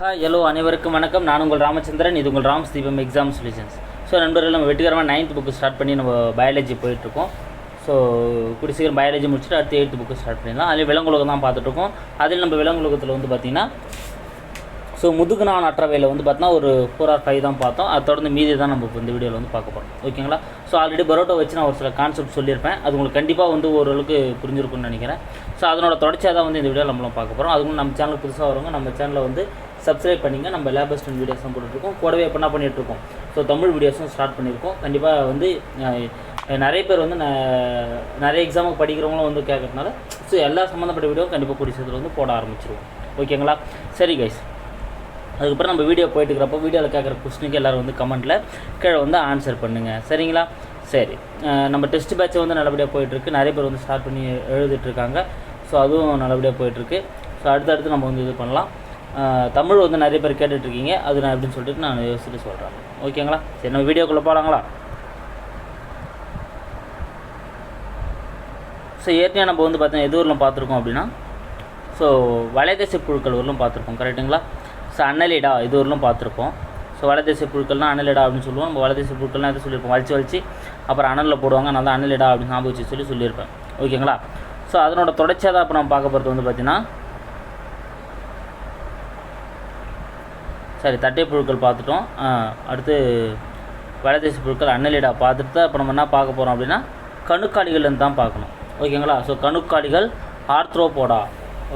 Hi hello அனைவருக்கும் வணக்கம். நான் உங்கள் ராமச்சந்திரன். இது உங்கள் ராம் தீபம் எக்ஸாம் சொல்யூஷன்ஸ் ஸோ நண்பர்கள் நம்ம வெற்றிகரமாக நைன்த் புக்கு ஸ்டார்ட் பண்ணி நம்ம பயாலஜி போயிட்டுருக்கோம். ஸோ கூடி சீக்கிரம் பயாலஜி முடிச்சுட்டு அடுத்து எயித்து புக்கு ஸ்டார்ட் பண்ணிடலாம். அதில் விலங்குலகம் தான் பார்த்துட்ருக்கோம் அதில் நம்ம விலங்குலகத்தில் வந்து பார்த்திங்கன்னா ஸோ முதுகுநான் அற்றவையில் வந்து பார்த்தீங்கன்னா ஒரு ஃபோர் ஆர் ஃபைவ் தான் பார்த்தோம். அதை தொடர்ந்து மீதி தான் நம்ம இப்போ இந்த வீடியோவில் வந்து பார்க்க போகிறோம் ஓகேங்களா ஸோ ஆல்ரெடி பரோட்டோ வச்சு நான் ஒரு சில கான்செப்ட் சொல்லியிருப்பேன். அது உங்களுக்கு கண்டிப்பாக வந்து ஓரளவுக்கு புரிஞ்சிருக்கும்னு நினைக்கிறேன். ஸோ அதனோட தொடர்ச்சியாக தான் வந்து இந்த வீடியோ நம்மளும் பார்க்க போகிறோம் அதுவும் நம்ம சேனல் புதுசாக வரவங்க நம்ம சேனலில் வந்து சப்ஸ்கிரைப் பண்ணிங்க. நம்ம லேபஸ்ட் வீடியோஸ் போட்டுருக்கோம் போட்டுட்ருக்கோம். கூடவே இப்போ என்ன பண்ணிகிட்ருக்கோம் ஸோ தமிழ் வீடியோஸும் ஸ்டார்ட் பண்ணியிருக்கோம். கண்டிப்பாக வந்து நிறைய பேர் வந்து ந- நிறைய எக்ஸாமுக்கு படிக்கிறவங்களும் வந்து கேட்கறதுனால ஸோ எல்லா சம்மந்தப்பட்ட வீடியோவும் கண்டிப்பாக கூடிய சீக்கிரத்தில் வந்து போட ஆரம்பிச்சிருவோம். ஓகேங்களா சரி கைஸ் அதுக்கப்புறம் நம்ம வீடியோ போயிட்டு இருக்கிறப்போ வீடியோவில் கேட்குற கொஸ்டினுக்கு எல்லோரும் வந்து கமெண்ட்டில் கீழே வந்து ஆன்சர் பண்ணுங்கள் சரிங்களா? சரி. நம்ம டெஸ்ட் பேட்ச் வந்து நல்லபடியாக போயிட்டுருக்கு. நிறைய பேர் வந்து ஸ்டார்ட் பண்ணி எழுதிட்டுருக்காங்க. ஸோ அதுவும் நல்லபடியாக போயிட்டுருக்கு. ஸோ அடுத்தடுத்து நம்ம வந்து இது பண்ணலாம். தமிழ் வந்து நிறைய பேர் கேட்டுட்ருக்கீங்க. அது நான் எப்படின்னு சொல்லிட்டு நான் யோசிச்சுட்டு சொல்கிறேன் ஓகேங்களா? சரி நம்ம வீடியோக்குள்ளே போகலாங்களா ஸோ ஏற்கனவே நம்ம வந்து பார்த்தீங்கன்னா எது ஊரில் பார்த்துருக்கோம் அப்படின்னா ஸோ வலைதேச புழுக்கள் ஊரிலும் பார்த்துருப்போம் கரெக்டுங்களா ஸோ அன்னலிடா இது ஊரிலும் பார்த்துருப்போம் ஸோ வலைதேச புழுக்கள்னா அனலிடா அப்படின்னு சொல்லுவோம். நம்ம வலைதேச புழுக்கள்லாம் எது சொல்லியிருப்போம்? வலிச்சு வலிச்சு. அப்புறம் அனலில் போடுவாங்க. நான் தான் அனலிடா அப்படின்னு ஞாபகம் வச்சு சொல்லி சொல்லியிருப்பேன். ஓகேங்களா? ஸோ அதனோட தொடர்ச்சியாக தான் இப்போ நம்ம பார்க்க போகிறது வந்து பார்த்தீங்கன்னா சரி தட்டை புழுக்கள் பார்த்துட்டோம். அடுத்து வலதேசி புழுக்கள் அன்னலிடா பார்த்துட்டு தான் இப்போ நம்ம என்ன பார்க்க போகிறோம் அப்படின்னா கணுக்காலிகள்லேருந்து தான் பார்க்கணும். ஓகேங்களா? ஸோ கணுக்காளிகள் ஆர்த்ரோபோடா.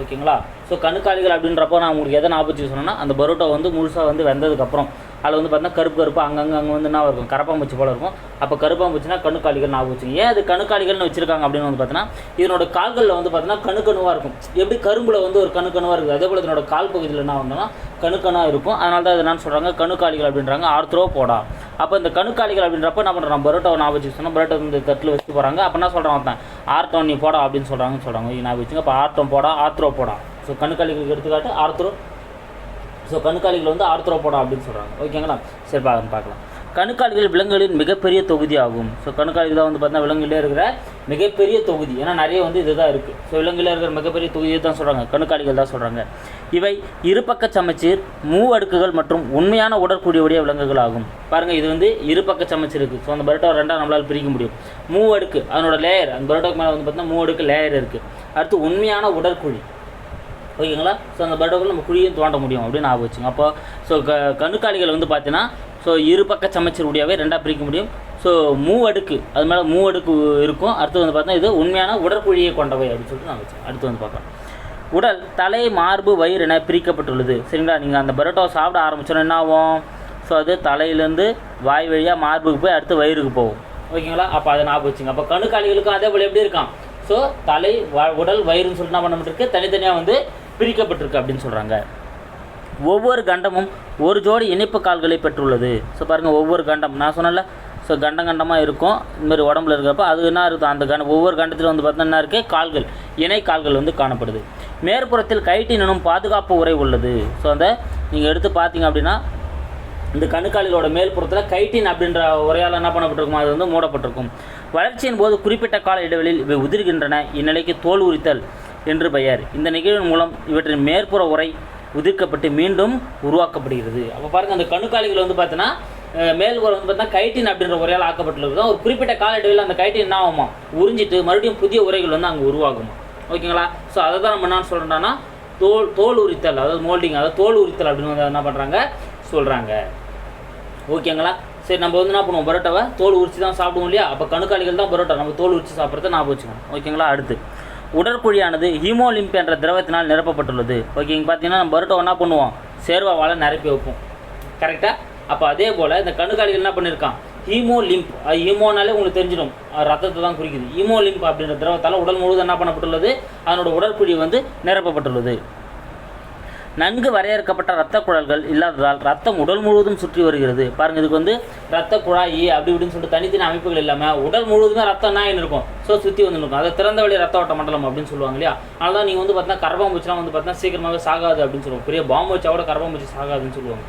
ஓகேங்களா? ஸோ கணுக்காலிகள் அப்படின்றப்போ நான் உங்களுக்கு எதை ஞாபகம் சொன்னேன்னா அந்த பரோட்டா வந்து முழுசாக வந்து வெந்ததுக்கப்புறம் அதில் வந்து பார்த்தீங்கன்னா கருப்பு கருப்பு அங்கங்கே அங்கே வந்து என்ன இருக்கும்? கரப்பாம்பூச்சி போல இருக்கும். அப்போ கருப்பாம்பூச்சினா கணுக்காலிகள் ஞாபகம் வச்சுங்க ஏன் அது கணுக்காலிகள்னு வச்சிருக்காங்க அப்படின்னு வந்து பார்த்தீங்கன்னா இதனோட கால்களில் வந்து பார்த்தீங்கன்னா கணுக்கணுவாக இருக்கும். எப்படி கரும்பில் வந்து ஒரு கணுக்கணுவாக இருக்குது? அதே போல் இதனோட கால் பகுதியில் என்ன வந்தோம்னா கணுக்கணாக இருக்கும். அதனால தான் இது என்னன்னு சொல்கிறாங்க கணுக்காலிகள் அப்படின்றாங்க. ஆர்த்ரோ போடா. அப்போ இந்த கணுக்காலிகள் அப்படின்றப்ப என்ன பண்ணுறான் பரோட்டாவை ஞாபகம் வச்சு சொன்னால் பரோட்டா இந்த தட்டில் வச்சு போகிறாங்க அப்போ என்ன சொல்கிறாங்க ஒருத்தன் ஆர்த்தம் நீ போடா அப்படின்னு சொல்கிறாங்கன்னு சொல்கிறாங்க ஞாபகம் வச்சுங்க அப்போ ஆர்த்தம் போடா ஆர்த்ரோ போடா. ஸோ கணுக்காலிகளுக்கு எடுத்துக்காட்டு ஆர்த்ரோ ஸோ கணுக்காலிகள் வந்து ஆர்த்ரோபோடா அப்படின்னு சொல்கிறாங்க ஓகேங்களா சரி பார்க்க பார்க்கலாம். கணுக்காலிகள் விலங்குகளின் மிகப்பெரிய தொகுதி ஆகும். ஸோ கணுக்காலிகள் தான் வந்து பார்த்தீங்கன்னா விலங்குகளே இருக்கிற மிகப்பெரிய தொகுதி. ஏன்னா நிறைய வந்து இதுதான் இருக்குது ஸோ விலங்குகளில் இருக்கிற மிகப்பெரிய தொகுதியை தான் சொல்கிறாங்க கணுக்காலிகள் தான் சொல்கிறாங்க இவை இருபக்க சமச்சீர் மூவடுக்குகள் மற்றும் உண்மையான உடற்கூடிய விலங்குகள் ஆகும். பாருங்கள் இது வந்து இருபக்க சமச்சீர் இருக்குது ஸோ அந்த பரோட்டா ரெண்டாக நம்மளால் பிரிக்க முடியும். மூவடுக்கு அதனோட லேயர் அந்த பரோட்டோக்கு மேலே வந்து பார்த்தீங்கன்னா மூவடுக்கு லேயர் இருக்குது அடுத்து உண்மையான உடற்குழி. ஓகேங்களா? ஸோ அந்த பர்டோக்குள்ள நம்ம குழியும் தோண்ட முடியும் அப்படின்னு ஞாபகம் வச்சுங்க அப்போ ஸோ க கணுக்காலிகள் வந்து பார்த்தீங்கன்னா ஸோ இரு பக்க சமைச்சர் உடையவே ரெண்டாக பிரிக்க முடியும். ஸோ மூவடுக்கு அது மேலே மூவடுக்கு இருக்கும். அடுத்து வந்து பார்த்தீங்கன்னா இது உண்மையான உடற்குழியை கொண்டவை அப்படின்னு சொல்லிட்டு நான் அடுத்து வந்து பார்க்கலாம். உடல் தலை மார்பு வயிறு என பிரிக்கப்பட்டுள்ளது. சரிங்களா? நீங்கள் அந்த பரோட்டாவை சாப்பிட ஆரம்பிச்சோன்னா என்ன ஆகும்? ஸோ அது தலையிலேருந்து வாய் வழியாக மார்புக்கு போய் அடுத்து வயிறுக்கு போகும். ஓகேங்களா? அப்போ அதை ஞாபகம் வச்சுங்க அப்போ கணுக்காலிகளுக்கும் அதே போல் எப்படி இருக்கான்? ஸோ தலை வ- உடல் வயிறுன்னு சொல்லிட்டு என்ன பண்ணப்பட்டிருக்கு தனித்தனியாக வந்து பிரிக்கப்பட்டிருக்கு அப்படின்னு சொல்கிறாங்க ஒவ்வொரு கண்டமும் ஒரு ஜோடி இணைப்பு கால்களை பெற்றுள்ளது. ஸோ பாருங்கள் ஒவ்வொரு கண்டம். நான் சொன்னல ஸோ கண்டம் கண்டமாக இருக்கும். இதுமாரி மாதிரி உடம்புல இருக்கிறப்ப அது என்ன இருக்கும்? அந்த கண்டம் ஒவ்வொரு கண்டத்திலும் வந்து பார்த்தீங்கன்னா என்ன இருக்குது கால்கள் இணை கால்கள் வந்து காணப்படுது. மேற்புறத்தில் கைட்டினும் எனும் பாதுகாப்பு உரை உள்ளது. ஸோ அந்த நீங்கள் எடுத்து பார்த்தீங்க அப்படின்னா இந்த கணுக்காலிகளோட மேல்புறத்தில் கைட்டின் அப்படின்ற உரையால் என்ன பண்ணப்பட்டிருக்கும் அது வந்து மூடப்பட்டிருக்கும். வளர்ச்சியின் போது குறிப்பிட்ட கால இடைவெளியில் இவை உதிர்கின்றன. இந்நிலைக்கு தோல் உரித்தல். என்று பெயர். இந்த நிகழ்வின் மூலம் இவற்றின் மேற்புற உரை உதிர்க்கப்பட்டு மீண்டும் உருவாக்கப்படுகிறது. அப்போ பாருங்கள் அந்த கணுக்காலிகள் வந்து பார்த்தீங்கன்னா மேல்குறை வந்து பார்த்தீங்கன்னா கைட்டின் அப்படின்ற உரையால் ஆக்கப்பட்டுள்ளது. ஒரு குறிப்பிட்ட கால இடைவெளியில் அந்த கைட்டின் என்ன ஆகுமா? உறிஞ்சிட்டு மறுபடியும் புதிய உரைகள் வந்து அங்கே உருவாகுமா. ஓகேங்களா? ஸோ அதை தான் நம்ம என்ன சொல்கிறோம்னா தோல் தோல் உரித்தல் அதாவது மோல்டிங் அதாவது தோல் உரித்தல் அப்படின்னு வந்து என்ன பண்ணுறாங்க சொல்கிறாங்க ஓகேங்களா? சரி நம்ம வந்து என்ன பண்ணுவோம்? பரோட்டாவை தோல் உரிச்சு தான் சாப்பிடுவோம் இல்லையா? அப்போ கணுக்காளிகள் தான் பரோட்டா. நம்ம தோல் உரிச்சு சாப்பிட்றத ஞாபகம் வச்சுக்கணும். ஓகேங்களா? அடுத்து. உடற்குழியானது ஹீமோலிம்ப் என்ற திரவத்தினால் நிரப்பப்பட்டுள்ளது. ஓகேங்க பார்த்தீங்கன்னா நம்ம பரோட்டா என்ன பண்ணுவோம். சேர்வாவால் நிரப்பி வைப்போம். கரெக்டாக அப்போ அதே போல் இந்த கணுக்காலிகள் என்ன பண்ணியிருக்கான் ஹீமோலிம்ப் அது ஹீமோனாலே உங்களுக்கு தெரிஞ்சிடும். ரத்தத்தை தான் குறிக்குது. ஹீமோலிம்ப் அப்படின்ற திரவத்தால் உடல் முழுவதும் என்ன பண்ணப்பட்டுள்ளது? அதனோட உடற்குழி வந்து நிரப்பப்பட்டுள்ளது. நன்கு வரையறுக்கப்பட்ட இரத்த குழல்கள் இல்லாததால் ரத்தம் உடல் முழுவதும் சுற்றி வருகிறது. பாருங்க இதுக்கு வந்து ரத்த குழாயி அப்படி இப்படின்னு சொல்லிட்டு தனித்தனி அமைப்புகள் இல்லாமல் உடல் முழுவதுமே ரத்தம் என்ன இருக்கும் ஸோ சுற்றி வந்து இருக்கும் அதை திறந்த வழி ரத்த ஓட்ட மண்டலம் அப்படின்னு சொல்லுவாங்க இல்லையா? அதனால தான் நீங்கள் வந்து பார்த்தீங்கன்னா கரப்பாம்பூச்சிலாம் வந்து பார்த்தீங்கன்னா சீக்கிரமாகவே சாகாது அப்படின்னு சொல்லுவாங்க. பெரிய பாம்பு வச்சா கூட கரப்பாம்பூச்சி சாகாதுன்னு சொல்லுவாங்க.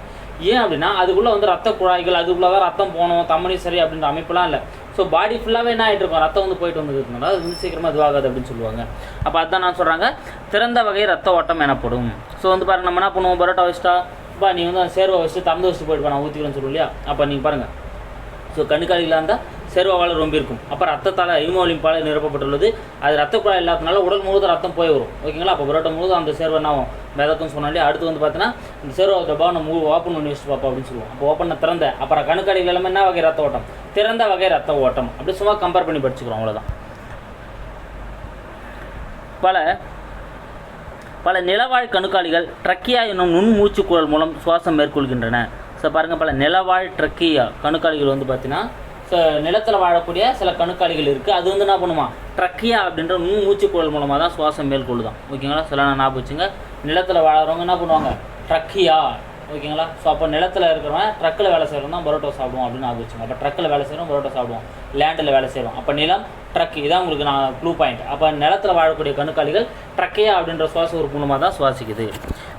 ஏன் அப்படின்னா அதுக்குள்ளே வந்து ரத்த குழாய்கள் அதுக்குள்ளே தான் ரத்தம் போகணும் தம்மனி சரி அப்படின்ற அமைப்புலாம் இல்லை. ஸோ பாடி ஃபுல்லாகவே என்ன ஆகிட்டு இருக்கும் ரத்தம் வந்து போயிட்டு வந்துருக்கனால அது வந்து சீக்கிரமாக இதுவாகாது அப்படின்னு சொல்லுவாங்க. அப்போ அதுதான் நான் சொல்கிறாங்க திறந்த வகை ரத்த ஓட்டம் எனப்படும். ஸோ வந்து பாருங்கள் நம்ம என்ன பண்ணுவோம்? பரோட்டா வச்சுட்டா இப்போ நீ வந்து அந்த சேர்வை வச்சு திறந்து வச்சுட்டு போயிட்டு நான் ஊற்றிக்கிறேன்னு சொல்லுவோம் இல்லையா? அப்போ நீங்கள் பாருங்கள் ஸோ கண்ணுக்காலிகளாக இருந்தால் சேர்வாவால் ரொம்ப இருக்கும். அப்போ ரத்தத்தால் ஹீமோலிம்பால் நிரப்பப்பட்டுள்ளது. அது ரத்த குழாய் இல்லாதனால உடல் முழுவதும் ரத்தம் போய் வரும். ஓகேங்களா? அப்போ புரோட்டம் முழுவதும் அந்த சேர்வை என்ன ஆகும்? மிதக்கும் சொன்னாலே அடுத்து வந்து பார்த்தீங்கன்னா இந்த சேர்வை டப்பா நம்ம ஓப்பன் பண்ணி வச்சுட்டு பார்ப்போம் அப்படின்னு சொல்லுவோம். அப்போ ஓப்பன் திறந்த அப்புறம் கணுக்கடையில் எல்லாமே என்ன வகை ரத்த ஓட்டம்? திறந்த வகை ரத்த ஓட்டம். அப்படி சும்மா கம்பேர் பண்ணி படிச்சுக்கிறோம் அவ்வளோதான் பல பல நிலவாழ் கணுக்காளிகள் ட்ரக்கியா என்னும் நுண் மூச்சுக்குழல் மூலம் சுவாசம் மேற்கொள்கின்றன. ஸோ பாருங்கள் பல நிலவாழ் ட்ரக்கியா கணுக்காளிகள் வந்து பார்த்தீங்கன்னா நிலத்தில் வாழக்கூடிய சில கணுக்காளிகள் இருக்குது அது வந்து என்ன பண்ணுமா? ட்ரக்கியா அப்படின்ற நுண் மூச்சுக்குழல் மூலமாக தான் சுவாசம் மேற்கொள்ளுதான். ஓகேங்களா? சில நான் ஞாபகம் வச்சுங்க. நிலத்தில் வாழறவங்க என்ன பண்ணுவாங்க? ட்ரக்கியா ஓகேங்களா? ஸோ அப்போ நிலத்தில் இருக்கிறவன் ட்ரக்கில் வேலை செய்கிறவன் தான் பரோட்டா சாப்பிடுவோம் அப்படின்னு ஞாபகம் வச்சுங்க அப்போ ட்ரக்கில் வேலை செய்கிறோம் பரோட்டா சாப்பிடுவோம் லேண்டில் வேலை செய்கிறோம் அப்போ நிலம் ட்ரக் இதான் உங்களுக்கு நான் ப்ளூ பாயிண்ட் அப்போ நிலத்தில் வாழக்கூடிய கணுக்காலிகள் ட்ரக்கையா அப்படின்ற சுவாச உறுப்பு மூலமாக தான் சுவாசிக்குது.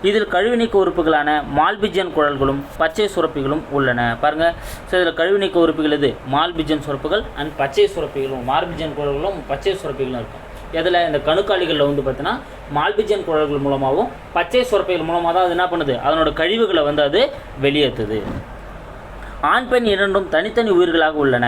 இதில் கழிவுநீக்க உறுப்புகளான மால்பிஜன் குழல்களும் பச்சை சுரப்பிகளும் உள்ளன. பாருங்க. ஸோ இதில் கழிவுநீக்க உறுப்புகள் இது மால்பிஜன் சுரப்புகள் அண்ட் பச்சை சுரப்பிகளும் மார்பிஜன் குழல்களும் பச்சை சுரப்பிகளும் இருக்கும். எதில் இந்த கணுக்காலிகளில் வந்து பார்த்தீங்கன்னா மால்பிஜன் குழல்கள் மூலமாகவும் பச்சை சுரப்பைகள் மூலமாக தான் அது என்ன பண்ணுது? அதனோட கழிவுகளை வந்து அது வெளியேற்றுது ஆண் பெண் இரண்டும் தனித்தனி உயிர்களாக உள்ளன.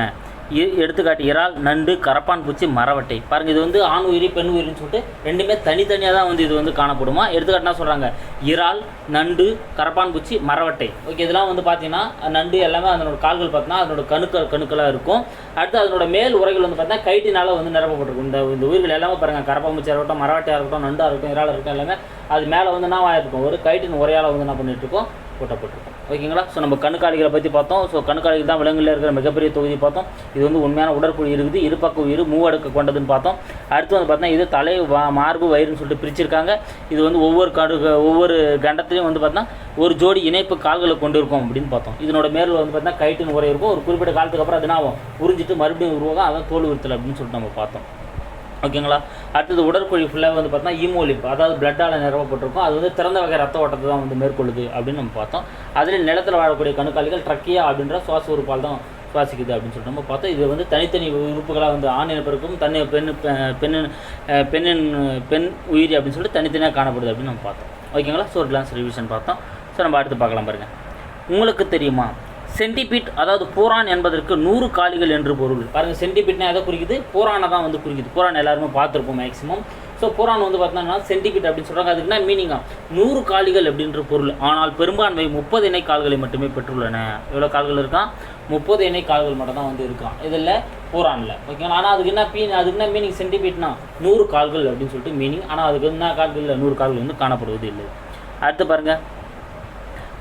எடுத்துக்காட்டு இறால் நண்டு கரப்பான் பூச்சி மரவட்டை. பாருங்க இது வந்து ஆண் உயிரி பெண் உயிரின்னு சொல்லிட்டு ரெண்டுமே தனித்தனியாக தான் வந்து இது வந்து காணப்படுமா? எடுத்துக்காட்டுனா சொல்கிறாங்க இறால் நண்டு கரப்பான் பூச்சி மரவட்டை. ஓகே இதெல்லாம் வந்து பார்த்தீங்கன்னா நண்டு எல்லாமே அதனோட கால்கள் பார்த்தீங்கன்னா அதனோட கணுக்கள் கணுக்களாக இருக்கும். அடுத்து அதனோட மேல் உரைகள் வந்து பார்த்தீங்கன்னா கைட்டினால் வந்து நிரப்பப்பட்டிருக்கும். இந்த இந்த உயிர்கள் எல்லாமே பாருங்க கரப்பான் பூச்சியாக இருக்கட்டும் மரவட்டையாக இருக்கட்டும் நண்டாக இருக்கட்டும் இறால் இருக்கட்டும் எல்லாமே அது மேலே வந்து என்ன ஆயிருக்கும்? ஒரு கைட்டின் உரையால் வந்து என்ன பண்ணிட்டு இருக்கோம்? போட்டப்பட்டிருக்கும் ஓகேங்களா? ஸோ நம்ம கணுக்காலிகளை பற்றி பார்த்தோம். ஸோ கணுக்காலிகள் தான் விலங்குகளில் இருக்கிற மிகப்பெரிய தொகுதி பார்த்தோம். இது வந்து உண்மையான உடற்குழி இருக்குது. இருபக்க உயிர் மூவடுக்க கொண்டதுன்னு பார்த்தோம். அடுத்து வந்து பார்த்தீங்கன்னா இது தலை வா- மார்பு வயிறுன்னு சொல்லிட்டு பிரிச்சிருக்காங்க. இது வந்து ஒவ்வொரு கடு ஒவ்வொரு கண்டத்துலையும் வந்து பார்த்தீங்கன்னா ஒரு ஜோடி இணைப்பு கால்களை கொண்டு இருக்கும் அப்படின்னு பார்த்தோம். இதனோட மேலில் வந்து பார்த்தீங்கன்னா கைட்டுன்னு உரை இருக்கும். ஒரு குறிப்பிட்ட காலத்துக்கு அப்புறம் அது நான் உறிஞ்சிட்டு மறுபடியும் உருவாகும். அதான் தோல் உறுத்தல் அப்படின்னு சொல்லிட்டு நம்ம பார்த்தோம். ஓகேங்களா அடுத்தது உடற்கொழி ஃபுல்லாக வந்து பார்த்தோம்னா ஈமோலிப் அதாவது பிளட்டால் நிரப்பப்பட்டிருக்கும். அது வந்து திறந்த வகை ரத்த ஓட்டத்தை தான் வந்து மேற்கொள்ளுது அப்படின்னு நம்ம பார்த்தோம். அதில் நிலத்தில் வாழக்கூடிய கணுக்காலிகள் ட்ரக்கியா அப்படின்ற சுவாச உறுப்பால் தான் சுவாசிக்குது அப்படின்னு சொல்லிட்டு நம்ம பார்த்தோம். இது வந்து தனித்தனி உறுப்புகளாக வந்து ஆண் இனப்பெருக்கும் தனி பெண் பெண்ணின் பெண்ணின் பெண் உயிரி அப்படின்னு சொல்லிட்டு தனித்தனியாக காணப்படுது அப்படின்னு நம்ம பார்த்தோம். ஓகேங்களா ஸோ கிளான்ஸ் ரிவிஷன் பார்த்தோம். ஸோ நம்ம அடுத்து பார்க்கலாம் பாருங்கள் உங்களுக்கு தெரியுமா? சென்டிபீட் அதாவது பூரான் என்பதற்கு நூறு காலிகள் என்று பொருள். பாருங்கள் சென்டிபீட்னா எதை குறிக்குது? பூரானை தான் வந்து குறிக்குது. பூரான் எல்லாருமே பார்த்துருப்போம் மேக்ஸிமம் ஸோ பூரான் வந்து பார்த்தோம்னா சென்டிபீட் அப்படின்னு சொல்கிறாங்க அதுக்கு என்ன மீனிங்கா நூறு காலிகள் அப்படின்ற பொருள். ஆனால் பெரும்பான்மை முப்பது இணை கால்களை மட்டுமே பெற்றுள்ளன. எவ்வளோ கால்கள் இருக்கான் முப்பது இணை கால்கள் மட்டும் தான் வந்து இருக்கான் இதில் பூரானில். ஓகேங்களா ஆனால் அதுக்கு என்ன பீ அதுக்கு என்ன மீனிங் சென்டிபீட்னா? நூறு கால்கள் அப்படின்னு சொல்லிட்டு மீனிங் ஆனால் அதுக்கு என்ன கால்கள் இல்லை? நூறு கால்கள் வந்து காணப்படுவது இல்லை. அடுத்து பாருங்கள்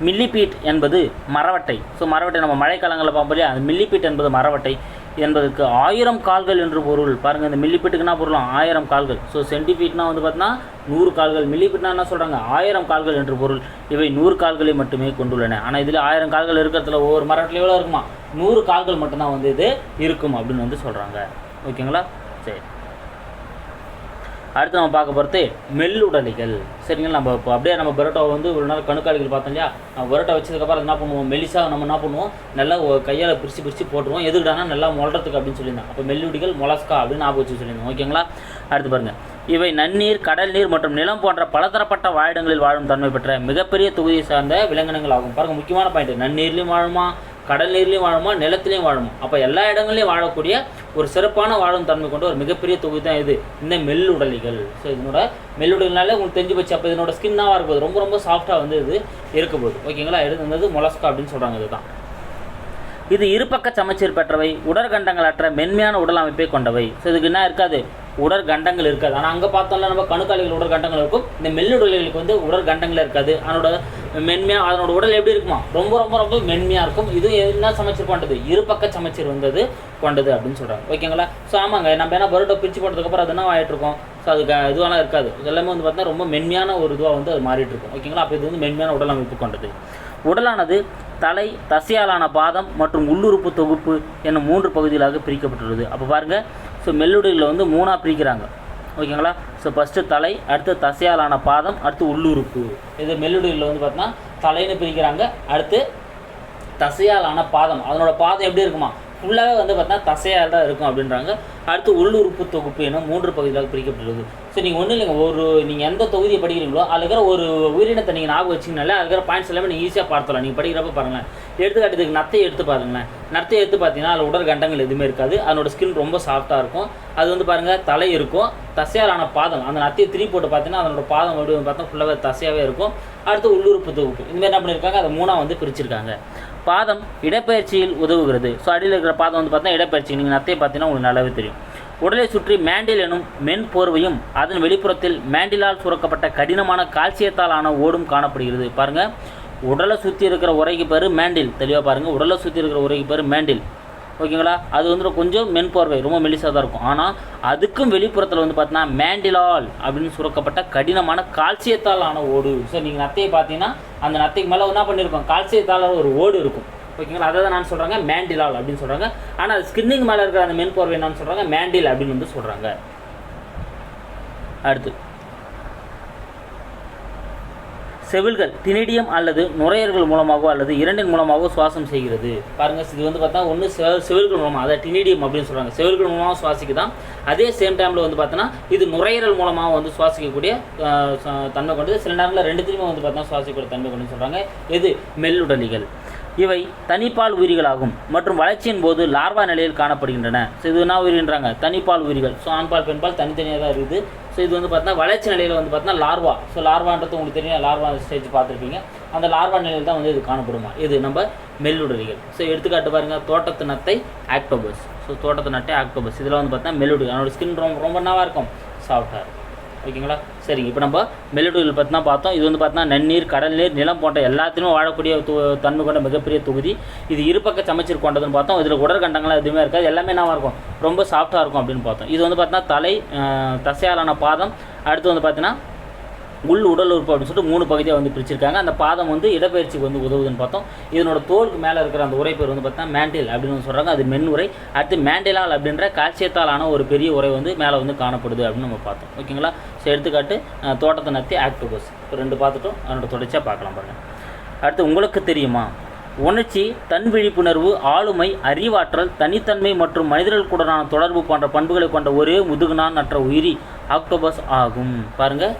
மில்லிபீட் என்பது மரவட்டை. ஸோ மரவட்டை நம்ம மழைக்காலங்களில் பார்ப்போம் இல்லையா? அந்த மில்லிபீட் என்பது மரவட்டை. என்பதற்கு ஆயிரம் கால்கள் என்று பொருள். பாருங்கள் இந்த மில்லிபீட்டுக்கு என்ன ஆயிரம் கால்கள். ஸோ சென்டிஃபீட்னால் வந்து பார்த்தீங்கன்னா நூறு கால்கள். மில்லிபீட்னா என்ன சொல்கிறாங்க ஆயிரம் கால்கள் என்று பொருள். இவை நூறு கால்களை மட்டுமே கொண்டுள்ளன. ஆனால் இதில் ஆயிரம் கால்கள் இருக்கிறதுல ஒவ்வொரு மரத்தில் எவ்வளோ இருக்குமா? நூறு கால்கள் மட்டும்தான் வந்து இது இருக்கும் அப்படின்னு வந்து சொல்கிறாங்க ஓகேங்களா? சரி. அடுத்து நம்ம பார்க்க போகிறது மெல்லுடலிகள். சரிங்களா? நம்ம இப்போ அப்படியே நம்ம பரோட்டாவை வந்து ஒரு நாள் கணுக்காளிகள் பார்த்தோம் இல்லையா? நம்ம பரோட்டா வச்சதுக்கப்புறம் என்ன பண்ணுவோம்? மெல்லிசாக நம்ம என்ன பண்ணுவோம்? நல்லா கையால் பிரித்து பிரித்து போட்டுருவோம். எதுக்குடானா நல்லா முளறதுக்கு அப்படின்னு சொல்லியிருந்தோம் அப்போ மெல்லுடிகள் மொலஸ்கா அப்படின்னு ஞாபகம் வச்சு சொல்லியிருந்தோம் ஓகேங்களா? அடுத்து பாருங்கள் இவை நன்னீர் கடல் நீர் மற்றும் நிலம் போன்ற பலதரப்பட்ட வாழிடங்களில் வாழும் தன்மை பெற்ற மிகப்பெரிய தொகுதியை சார்ந்த விலங்கினங்கள் ஆகும். பாருங்கள் முக்கியமான பாயிண்ட் நன்னீர்லையும் வாழுமா? கடல் நீர்லையும் வாழுமா நிலத்திலையும் வாழுமா? அப்போ எல்லா இடங்கள்லையும் வாழக்கூடிய ஒரு சிறப்பான வாழும் தன்மை கொண்ட ஒரு மிகப்பெரிய தொகுதி தான் இது. இந்த மெல்லுடலிகள். ஸோ இதனோட மெல்லுடலினால உங்களுக்கு தெரிஞ்சு போச்சு. அப்போ இதனோட ஸ்கின்னாக இருக்கும்போது ரொம்ப ரொம்ப சாஃப்டாக வந்து இது இருக்க போகுது. ஓகேங்களா இருந்தது மொலஸ்கா அப்படின்னு சொல்கிறாங்க இதுதான். இது இருபக்க சமச்சீர் பெற்றவை உடற்கண்டங்களற்ற மென்மையான உடல் அமைப்பை கொண்டவை. ஸோ இதுக்கு என்ன இருக்காது? உடற்கண்டங்கள் இருக்காது. ஆனால் அங்கே பார்த்தோம்ல நம்ம கணுக்காலிகள் உடற்கண்டங்கள் இருக்கும். இந்த மெல்லுடல்களுக்கு வந்து உடற்கண்டங்கள் இருக்காது. அதனோட மென்மையாக அதனோட உடல் எப்படி இருக்குமா? ரொம்ப ரொம்ப ரொம்ப மென்மையாக இருக்கும். இது என்ன சமைச்சர் கொண்டது? இருபக்க சமைச்சர் வந்தது கொண்டது அப்படின்னு சொல்கிறாங்க ஓகேங்களா ஸோ ஆமாங்க. நம்ம என்ன பரோட்டா பிரித்து போட்டதுக்கப்புறம் அது என்ன ஆகிட்டுருக்கோம் ஸோ அதுக்கு இதுவெல்லாம் இருக்காது. எல்லாமே வந்து பார்த்தீங்கன்னா ரொம்ப மென்மையான ஒரு இதுவாக வந்து அது மாறிட்டு இருக்கும். ஓகேங்களா அப்போ இது வந்து மென்மையான உடல் அமைப்பு கொண்டது. உடலானது தலை தசையாலான பாதம் மற்றும் உள்ளுறுப்பு தொகுப்பு என மூன்று பகுதிகளாக பிரிக்கப்பட்டுள்ளது. அப்போ பாருங்கள் ஸோ மெல்லுடலில் வந்து மூணாக பிரிக்கிறாங்க. ஓகேங்களா? ஸோ ஃபஸ்ட்டு தலை அடுத்து தசையாலான பாதம் அடுத்து உள்ளுறுப்பு. இது மெல்லுடலில் வந்து பார்த்தோன்னா தலைன்னு பிரிக்கிறாங்க. அடுத்து தசையாலான பாதம். அதனோட பாதம் எப்படி இருக்குமா? ஃபுல்லாகவே வந்து பார்த்தா தசையால் தான் இருக்கும் அப்படின்றாங்க. அடுத்து உள்ளுறுப்பு தொகுப்பு என மூன்று பகுதிகளாக பிரிக்கப்பட்டுள்ளது. ஸோ நீங்கள் ஒன்றும் இல்லைங்க ஒரு நீங்கள் எந்த தொகுதியை படிக்கிறீங்களோ அதில் இருக்கிற ஒரு உயிரினத்தை நீங்கள் ஞாபகம் வச்சிங்கனாலே அதுக்கிற பாயிண்ட்ஸ் எல்லாமே நீங்கள் ஈஸியாக பார்த்துலாம் நீங்கள் படிக்கிறப்ப பாருங்களேன். எடுத்துக்காட்டுக்கு நத்தை எடுத்து பாருங்களேன். நத்தை எடுத்து பார்த்தீங்கன்னா அதில் உடல் கண்டங்கள் எதுவுமே இருக்காது. அதனோட ஸ்கின் ரொம்ப சாஃப்ட்டாக இருக்கும். அது வந்து பாருங்கள் தலை இருக்கும். தசையாலான பாதம். அந்த நத்தையை திரி போட்டு பார்த்தீங்கன்னா அதனோட பாதம் எப்படி பார்த்தா ஃபுல்லாகவே தசையாகவே இருக்கும். அடுத்து உள்ளுறுப்பு தொகுப்பு. இதுமாதிரி என்ன பண்ணியிருக்காங்க அதை மூணாக வந்து பிரிச்சிருக்காங்க. பாதம் இடப்பயிற்சியில் உதவுகிறது. ஸோ அடியில் இருக்கிற பாதம் வந்து பார்த்தீங்கன்னா இடப்பயிற்சி நீங்கள் நத்தையை பார்த்தீங்கன்னா உங்களுக்கு நல்லாவே தெரியும். உடலை சுற்றி மேண்டில் எனும் மென் போர்வையும் அதன் வெளிப்புறத்தில் மேண்டிலால் சுரக்கப்பட்ட கடினமான கால்சியத்தால் ஆன ஓடும் காணப்படுகிறது. பாருங்கள் உடலை சுற்றி இருக்கிற உரைக்கு பேர் மேண்டில். தெளிவாக பாருங்கள் உடலை சுற்றி இருக்கிற உரைக்கு பேர் மேண்டில். ஓகேங்களா? அது வந்து கொஞ்சம் மென்போர்வை ரொம்ப மெலிசாக தான் இருக்கும். ஆனால் அதுக்கும் வெளிப்புறத்தில் வந்து பார்த்தீங்கன்னா மேண்டிலால் அப்படின்னு சுரக்கப்பட்ட கடினமான கால்சியத்தால் ஆன ஓடு. ஸோ நீங்கள் நத்தையை பார்த்தீங்கன்னா அந்த நத்தைக்கு மேலே என்ன பண்ணியிருக்கோம் கால்சியத்தால் ஒரு ஓடு இருக்கும். ஓகேங்களா? அதை தான் நான் சொல்கிறாங்க மேண்டிலால் அப்படின்னு சொல்கிறாங்க ஆனால் அது ஸ்கின்னிங் மேலே இருக்கிற அந்த மென்போர்வை என்னன்னு சொல்கிறாங்க மேண்டில் அப்படின்னு வந்து சொல்கிறாங்க அடுத்து. செவில்கள் தினிடியம் அல்லது நுரையீரல்கள் மூலமாகவோ அல்லது இரண்டின் மூலமாகவோ சுவாசம் செய்கிறது. பாருங்கள் இது வந்து பார்த்தா ஒன்று செவில்கள் மூலமாக அதை டினிடியம் அப்படின்னு சொல்கிறாங்க செவில்கள் மூலமாக சுவாசிக்குதான் அதே சேம் டைமில் வந்து பார்த்தோன்னா இது நுரையீரல் மூலமாக வந்து சுவாசிக்கக்கூடிய ச- தன்மை கொண்டது. சில நேரங்களில் ரெண்டுத்தையுமே வந்து பார்த்தா சுவாசிக்கக்கூடிய தன்மை கொண்டு சொல்கிறாங்க எது? மெல்லுடலிகள். இவை தனிப்பால் உயிரிகளாகும் மற்றும் வளர்ச்சியின் போது லார்வா நிலையில் காணப்படுகின்றன. ஸோ இது என்ன உயிரின்றாங்க? தனிப்பால் உயிரிகள். ஸோ ஆண்பால் பெண்பால் தனித்தனியாக தான் இருக்குது. ஸோ இது வந்து பார்த்தீங்கன்னா வளர்ச்சி நிலையில் வந்து பார்த்தீங்கன்னா லார்வா. ஸோ லார்வான்றது உங்களுக்கு தெரியும். லார்வா ஸ்டேஜ் பார்த்துருப்பீங்க. அந்த லார்வா நிலையில் தான் வந்து இது காணப்படுமா? இது நம்ம மெல்லுடலிகள் ஸோ எடுத்துக்காட்டு பாருங்கள் தோட்டத்து நத்தை ஆக்டோபஸ். ஸோ தோட்டத்து நட்டை ஆக்டோபஸ். இதில் வந்து பார்த்தீங்கன்னா மெல்லுடல் அதனோட ஸ்கின் ரொம்ப ரொம்ப நல்லாவா இருக்கும்? சாஃப்டாக இருக்கும். ஓகேங்களா? சரி இப்போ நம்ம மெல்லடூரில் பற்றி பார்த்தோம். இது வந்து பார்த்தோன்னா நன்னீர் கடல் நீர் நிலம் போன்ற எல்லாத்தையுமே வாழக்கூடிய து- தன்மை கொண்ட மிகப்பெரிய தொகுதி. இது இருபக்க சமைச்சீர் கொண்டதுன்னு பார்த்தோம். இதில் உடற்கண்டங்கள்லாம் எதுவுமே இருக்காது. எல்லாமே என்னவாக இருக்கும்? ரொம்ப சாஃப்ட்டாக இருக்கும் அப்படின்னு பார்த்தோம். இது வந்து பார்த்தீங்கன்னா தலை தசையாலான பாதம். அடுத்து வந்து பார்த்தீங்கன்னா உள் உடல் உறுப்பு அப்படின்னு சொல்லிட்டு மூணு பகுதியாக வந்து பிரிச்சிருக்காங்க. அந்த பாதம் வந்து இடப்பெயர்ச்சிக்கு வந்து உதவுதுன்னு பார்த்தோம். இதனோட தோலுக்கு மேலே இருக்கிற அந்த உரை பேர் வந்து பார்த்தா மேண்டில் அப்படின்னு சொல்கிறாங்க அது மென் உரை அடுத்து மேண்டிலால் அப்படின்ற கால்சியத்தாலான ஒரு பெரிய உரை வந்து மேலே வந்து காணப்படுது அப்படின்னு நம்ம பார்த்தோம். ஓகேங்களா ஸோ எடுத்துக்காட்டு தோட்டத்தை நத்தி ஆக்டோபஸ் இப்போ ரெண்டு பார்த்துட்டோம். அதனோட தொடர்ச்சியாக பார்க்கலாம் பாருங்கள் அடுத்து உங்களுக்கு தெரியுமா? உணர்ச்சி தன் விழிப்புணர்வு ஆளுமை அறிவாற்றல் தனித்தன்மை மற்றும் மனிதர்களுடனான தொடர்பு போன்ற பண்புகளை கொண்ட ஒரே முதுகுநான் அற்ற உயிரி ஆக்டோபஸ் ஆகும். பாருங்கள்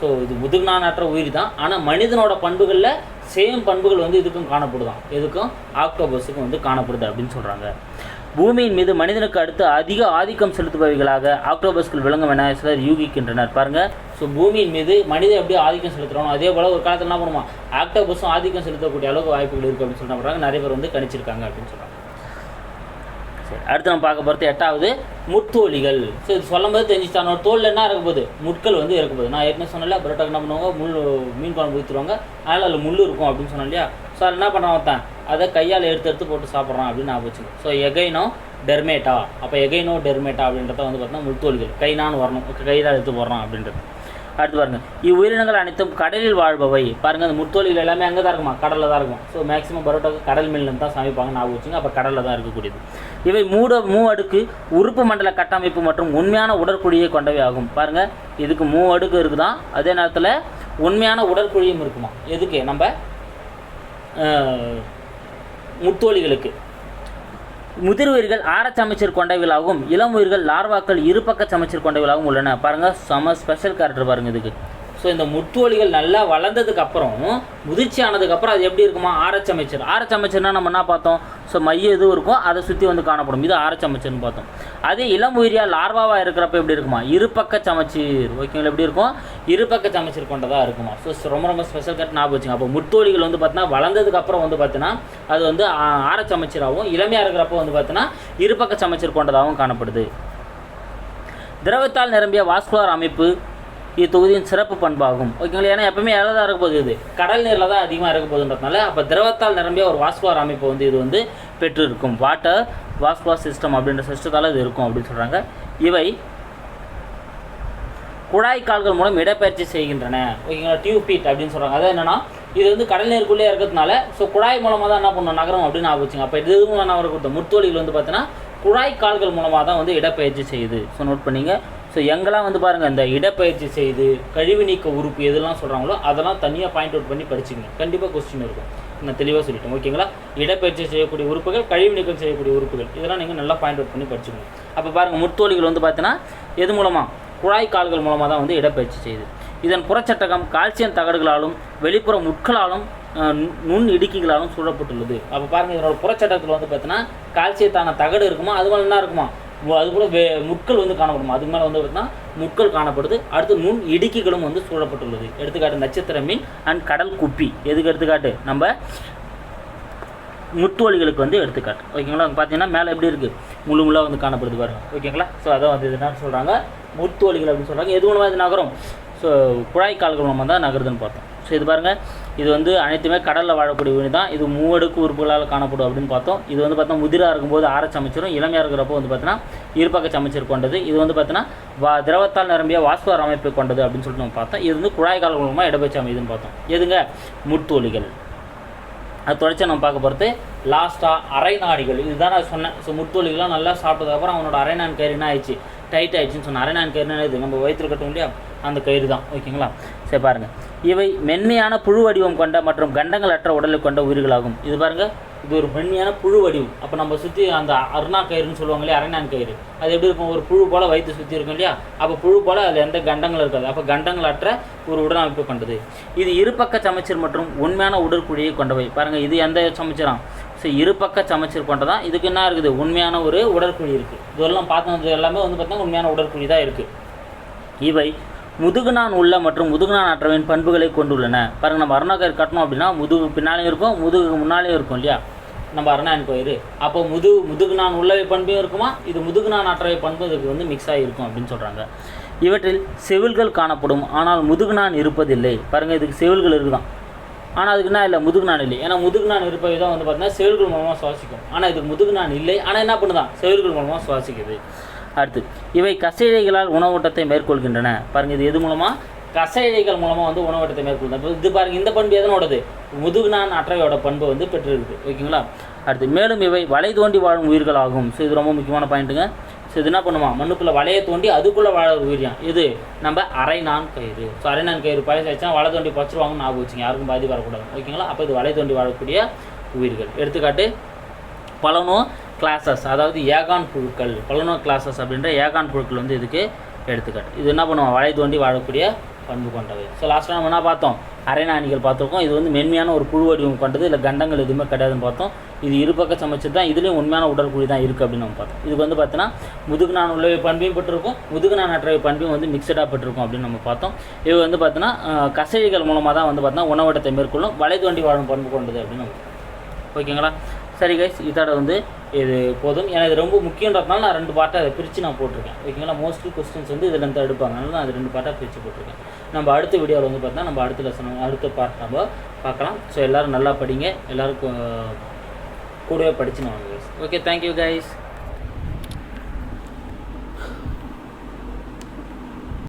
ஸோ இது முதுகுநான் உயிர் தான் ஆனால் மனிதனோட பண்புகளில் சேம் பண்புகள் வந்து இதுக்கும் காணப்படுதான். எதுக்கும்? ஆக்டோபஸுக்கும் வந்து காணப்படுது அப்படின்னு சொல்கிறாங்க பூமியின் மீது மனிதனுக்கு அடுத்து அதிக ஆதிக்கம் செலுத்துபவைகளாக ஆக்டோபஸ்கள் விளங்கும் என சிலர் யூகிக்கின்றனர். பாருங்க. ஸோ பூமியின் மீது மனிதன் எப்படி ஆதிக்கம் செலுத்துகிறோம் அதே போல் ஒரு காலத்தில் என்ன பண்ணுவோம் ஆக்டோபஸும் ஆதிக்கம் செலுத்தக்கூடிய அளவுக்கு வாய்ப்புகள் இருக்குது அப்படின்னு சொல்லிட்டு சொல்கிறாங்க நிறைய பேர் வந்து கணிச்சிருக்காங்க அப்படின்னு சொல்கிறாங்க சரி அடுத்து நம்ம பார்க்க போகிறது எட்டாவது முட்தோலிகள் ஸோ இது சொல்லும் போது தெரிஞ்சிச்சு தன்னோட தோலில் என்ன இருக்க போகுது? முட்கள் வந்து இருக்க போகுது. நான் ஏற்கனவே சொன்னல பரோட்டாக்கு என்ன பண்ணுவாங்க? முள் மீன் குழம்பு ஊற்றிடுவாங்க அதனால் அதில் முள் இருக்கும் அப்படின்னு சொன்னேன் இல்லையா? ஸோ அதில் என்ன பண்ணுறான் ஒருத்தன்? அதை கையால் எடுத்து எடுத்து போட்டு சாப்பிட்றான் அப்படின்னு நான் வச்சுக்கோங்க ஸோ எகைனோ டெர்மேட்டா அப்போ எகைனோ டெர்மேட்டா அப்படின்றத வந்து பார்த்தீங்கன்னா முட்தோலிகள் கைனான்னு வரணும். கையில் எடுத்து போடுறான் அப்படின்றது. அடுத்து பாருங்கள் இவ்வுயிரினங்கள் அனைத்தும் கடலில் வாழ்பவை. பாருங்கள் அந்த முத்தோலிகள் எல்லாமே அங்கே தான் இருக்குமா? கடலில் தான் இருக்கும். ஸோ மேக்ஸிமம் பரோட்டாக்கு கடல் மீன் தான் சமைப்பாங்க ஞாபகம் வச்சுங்க. அப்போ கடலில் தான் இருக்கக்கூடியது. இவை மூட மூ அடுக்கு உறுப்பு மண்டல கட்டமைப்பு மற்றும் உண்மையான உடற்குழியை கொண்டவை ஆகும். பாருங்கள் இதுக்கு மூ அடுக்கு இருக்குதான். அதே நேரத்தில் உண்மையான உடற்குழியும் இருக்குமா? எதுக்கு? நம்ம முத்தோலிகளுக்கு முதிர் உயிர்கள் ஆரச் சமைச்சர் கொண்டவைகளாகவும் இளம் உயிர்கள் லார்வாக்கள் இருபக்க சமைச்சர் கொண்டவைகளாகவும் உள்ளன. பாருங்க செம ஸ்பெஷல் கேரக்டர் பாருங்கள் இதுக்கு. ஸோ இந்த முத்தோலிகள் நல்லா வளர்ந்ததுக்கு அப்புறம் முதிர்ச்சி ஆனதுக்கு அப்புறம் அது எப்படி இருக்குமா? ஆரச் அமைச்சர். அமைச்சர்னா நம்ம என்ன பார்த்தோம்? ஸோ மைய எதுவும் இருக்கும் அதை சுற்றி வந்து காணப்படும். இது ஆரச்சமைச்சர்னு பார்த்தோம். அதே இளம் உயிரியா லார்வாவாக இருக்கிறப்ப எப்படி இருக்குமா? இருபக்க சமைச்சீர். ஓகேங்களா? எப்படி இருக்கும்? இருபக்க சமைச்சீர் கொண்டதாக இருக்குமா? ஸோ ரொம்ப ரொம்ப ஸ்பெஷல் கட் ஞாபகம் வச்சுங்க. அப்போ முத்தோலிகள் வந்து பார்த்தீங்கன்னா வளர்ந்ததுக்கு அப்புறம் வந்து பார்த்தீங்கன்னா அது வந்து ஆ- அமைச்சராகவும் இளமையாக இருக்கிறப்ப வந்து பார்த்தீங்கன்னா இருபக்க சமைச்சீர் கொண்டதாகவும் காணப்படுது. திரவத்தால் நிரம்பிய வாஸ்குலார் அமைப்பு இத்தொகுதியின் சிறப்பு பண்பாகும். ஓகேங்களா ஏன்னா எப்பவுமே எதில் தான் இருக்க போகுது இது. கடல் நீரில் தான் அதிகமாக இருக்க போகுதுன்றதுனால அப்போ திரவத்தால் நிரம்பிய ஒரு வாஸ்குவார் அமைப்பு வந்து இது வந்து பெற்று இருக்கும் வாட்டர் வாஸ்குவார் சிஸ்டம் அப்படின்ற சிஸ்டத்தால் இது இருக்கும் அப்படின்னு சொல்கிறாங்க இவை குழாய் கால்கள் மூலம் இடப்பெயர்ச்சி செய்கின்றன. ஓகேங்களா டியூப் பீட் அப்படின்னு சொல்கிறாங்க அது என்னன்னா இது வந்து கடல் நீருக்குள்ளே இருக்கிறதுனால ஸோ குழாய் மூலமாக தான் என்ன பண்ணணும் நகரம் அப்படின்னு ஆகிச்சுங்க அப்போ இது மூலம் நான் கொடுத்த முத்தோலிகள் வந்து பார்த்தீங்கன்னா குழாய் கால்கள் மூலமாக தான் வந்து இடப்பெயர்ச்சி செய்யுது. ஸோ நோட் பண்ணிங்க. ஸோ எங்கெல்லாம் வந்து பாருங்கள் இந்த இடப்பெயர்ச்சி செய்து கழிவு நீக்க உறுப்பு எதெல்லாம் சொல்கிறாங்களோ அதெல்லாம் தனியாக பாயிண்ட் அவுட் பண்ணி படிச்சுக்கங்க. கண்டிப்பாக கொஸ்டின் இருக்கும். நான் தெளிவாக சொல்லிட்டேன். ஓகேங்களா இடப்பெயர்ச்சி செய்யக்கூடிய உறுப்புகள் கழிவு நீக்கம் செய்யக்கூடிய உறுப்புகள். இதெல்லாம் நீங்கள் நல்லா பாயிண்ட் அவுட் பண்ணி படிச்சுக்கணும் அப்போ பாருங்கள் முத்தோலிகள் வந்து பார்த்தீங்கன்னா எது மூலமாக குழாய் கால்கள் மூலமாக தான் வந்து இடப்பெயர்ச்சி செய்யுது. இதன் புறச்சட்டகம் கால்சியம் தகடுகளாலும் வெளிப்புற முட்களாலும் நுண் இடுக்கிகளாலும் சூழப்பட்டுள்ளது. அப்போ பாருங்கள் இதனோட புறச்சட்டத்தில் வந்து பார்த்தீங்கன்னா கால்சியத்தான தகடு இருக்குமா? அது மேலே என்ன இருக்குமா? அது கூட வே முட்கள் வந்து காணப்படும். அது மேலே வந்து பார்த்தீங்கன்னா முட்கள் காணப்படுது. அடுத்து நுண் இடுக்கிகளும் வந்து சூழப்பட்டுள்ளது. எடுத்துக்காட்டு நட்சத்திர மீன் அண்ட் கடல் குப்பி. எதுக்கு எடுத்துக்காட்டு? நம்ம முத்துவலிகளுக்கு வந்து எடுத்துக்காட்டு. ஓகேங்களா? பார்த்தீங்கன்னா மேலே எப்படி இருக்குது முழு முள்ளாக வந்து காணப்படுது பாருங்கள் ஓகேங்களா? ஸோ அதான் வந்து என்னன்னு சொல்கிறாங்க முத்துவலிகள் அப்படின்னு சொல்கிறாங்க எது மூலமாக இது நகரும்? ஸோ குழாய் கால்கள் மூலமாக தான் நகருதுன்னு பார்த்தோம். ஸோ இது பாருங்கள் இது வந்து அனைத்துமே கடலில் வாழக்கூடிய உயிர் தான். இது மூவடுக்கு உறுப்புகளால் காணப்படும் அப்படின்னு பார்த்தோம். இது வந்து பார்த்தா முதிராக இருக்கும்போது ஆரச் சமைச்சரும் இளமையாக இருக்கிறப்போ வந்து பார்த்தீங்கன்னா இருபக்க சமைச்சர் கொண்டது. இது வந்து பார்த்தீங்கன்னா வா திரவத்தால் நிரம்பிய வாஸ்துவார அமைப்பை கொண்டது அப்படின்னு சொல்லிட்டு நம்ம பார்த்தோம். இது வந்து குழாய் கால்கள் மூலமாக இடப்பெயர்ச்சி அமைதுன்னு பார்த்தோம். எதுங்க? முட்தோலிகள் அது தொடர்ச்சி நம்ம பார்க்க போகிறது லாஸ்ட்டாக அரை நாடிகள் இதுதான் நான் சொன்னேன். ஸோ முத்தோலிகள்லாம் நல்லா சாப்பிட்டதுக்கப்புறம் அவனோட அரைநான் கயிறு என்ன ஆயிடுச்சு? டைட் ஆயிடுச்சுன்னு சொன்னேன் அரைநான் கயிறு என்ன இது நம்ம வயிற்று கட்டும் இல்லையா அந்த கயிறு தான். ஓகேங்களா? சரி பாருங்கள் இவை மென்மையான புழு வடிவம் கொண்ட மற்றும் கண்டங்கள் அற்ற உடலை கொண்ட உயிர்களாகும். இது பாருங்கள் இது ஒரு மென்மையான புழு வடிவம். அப்போ நம்ம சுற்றி அந்த அருணா கயிறுன்னு சொல்லுவாங்க இல்லையா அரண்யான் கயிறு. அது எப்படி இருக்கும்? ஒரு புழு போல் வயிற்று சுற்றி இருக்கும் இல்லையா? அப்போ புழு போல் அதில் எந்த கண்டங்களும் இருக்காது. அப்போ கண்டங்கள் அற்ற ஒரு உடலமைப்பு கொண்டது. இது இருபக்க சமச்சீர் மற்றும் உண்மையான உடற்குழியை கொண்டவை. பாருங்கள் இது எந்த சமச்சீரம் ஸோ இருபக்க சமச்சீர் கொண்டதான் இதுக்கு என்ன இருக்குது? உண்மையான ஒரு உடற்குழி இருக்குது இதெல்லாம் பார்த்தது எல்லாமே வந்து பார்த்தீங்கன்னா உண்மையான உடற்குழி தான் இருக்குது இவை முதுகுநான் உள்ள மற்றும் முதுகுநான் அற்றவின் பண்புகளை கொண்டுள்ளன. பாருங்க நம்ம அருணாக்கயிறு கட்டணும் அப்படின்னா முதுகு பின்னாலையும் இருக்கும் முதுகு முன்னாலேயும் இருக்கும் இல்லையா? நம்ம அருணாயன் கோயிறு அப்போ முது முதுகுநான் உள்ளவை பண்பையும் இருக்குமா? இது முதுகுநான் அற்றவை பண்பு இதுக்கு வந்து மிக்ஸ் ஆகிருக்கும் அப்படின்னு சொல்கிறாங்க இவற்றில் செவில்கள் காணப்படும் ஆனால் முதுகுநான் இருப்பதில்லை. பாருங்கள் இதுக்கு செவில்கள் இருக்குதான். ஆனால் அதுக்கு என்ன இல்லை முதுகுநான் இல்லை. ஏன்னா முதுகுநான் இருப்பவை தான் வந்து பார்த்தீங்கன்னா செவில்கள் மூலமாக சுவாசிக்கும். ஆனால் இதுக்கு முதுகுநான் இல்லை. ஆனால் என்ன பண்ணுதான்? செவில்கள் மூலமாக சுவாசிக்குது. அடுத்து. இவை கசைழைகளால் உணவோட்டத்தை மேற்கொள்கின்றன. பாருங்கள் இது எது மூலமாக கசைழைகள் மூலமாக வந்து உணவட்டத்தை மேற்கொள்ளுது இது பாருங்கள் இந்த பண்பு எதனோடது முதுகுநான் அற்றவையோட பண்பு வந்து பெற்றிருக்குது. ஓகேங்களா? அடுத்து மேலும் இவை வலை தோண்டி வாழும் உயிர்கள் ஆகும். ஸோ இது ரொம்ப முக்கியமான பாயிண்ட்டுங்க ஸோ இது என்ன பண்ணுமா? மண்ணுக்குள்ளே வலையை தோண்டி அதுக்குள்ளே வாழ உயிரியம் இது நம்ம அரைநான் கயிறு. ஸோ அரைநான் கயிறு பழசாச்சுன்னா வலை தோண்டி பச்சிருவாங்கன்னு ஞாபகம் வச்சுங்க யாருக்கும் பாதி வரக்கூடாது. ஓகேங்களா? அப்போ இது வலை தோண்டி வாழக்கூடிய உயிர்கள். எடுத்துக்காட்டு பலனும் கிளாஸஸ் அதாவது ஏகான் புழுக்கள் பலனோ கிளாஸஸ் அப்படின்ற ஏகான் புழுக்கள் வந்து இதுக்கு எடுத்துக்காட்டு. இது என்ன பண்ணுவோம்? வலை தோண்டி வாழக்கூடிய பண்பு கொண்டவை. ஸோ லாஸ்ட்டாக நம்ம என்ன பார்த்தோம்? அரைநாணிகள் பார்த்துருக்கோம். இது வந்து மென்மையான ஒரு புழு வடிவம் கொண்டது. இல்லை கண்டங்கள் எதுவுமே கிடையாதுன்னு பார்த்தோம். இது இருபக்க சமைச்சது தான். இதுலேயும் உண்மையான உடற்குழி தான் இருக்குது அப்படின்னு நம்ம பார்த்தோம். இதுக்கு வந்து பார்த்தீங்கன்னா முதுகுநான் உள்ள பண்பையும் பட்டிருக்கும் முதுகு நான் அற்ற பண்பையும் வந்து மிக்சடாக பட்டிருக்கும் அப்படின்னு நம்ம பார்த்தோம். இது வந்து பார்த்தீங்கன்னா கசைகள் மூலமாக தான் வந்து பார்த்தீங்கன்னா உணவட்டத்தை மேற்கொள்ளும். வலை தோண்டி வாழும் பண்பு கொண்டது அப்படின்னு நம்ம ஓகேங்களா? சரி கைஸ் இதோட வந்து இது போதும். ஏன்னா இது ரொம்ப முக்கியன்றதுனால நான் ரெண்டு பார்ட்டாக அதை பிரித்து நான் போட்டிருக்கேன். ஓகேங்களா? மோஸ்ட்லி கொஸ்டின்ஸ் வந்து இதில் இருந்து எடுப்பாங்க. அதனால நான் அது ரெண்டு பார்ட்டாக பிரித்து போட்டிருக்கேன். நம்ம அடுத்த வீடியோவில் வந்து பார்த்தா நம்ம அடுத்த லெசன் அடுத்த பார்ட் நம்ம பார்க்கலாம். ஸோ எல்லோரும் நல்லா படிங்க. எல்லோரும் கூடவே படிச்சு நான் ஓகே தேங்க்யூ கைஸ்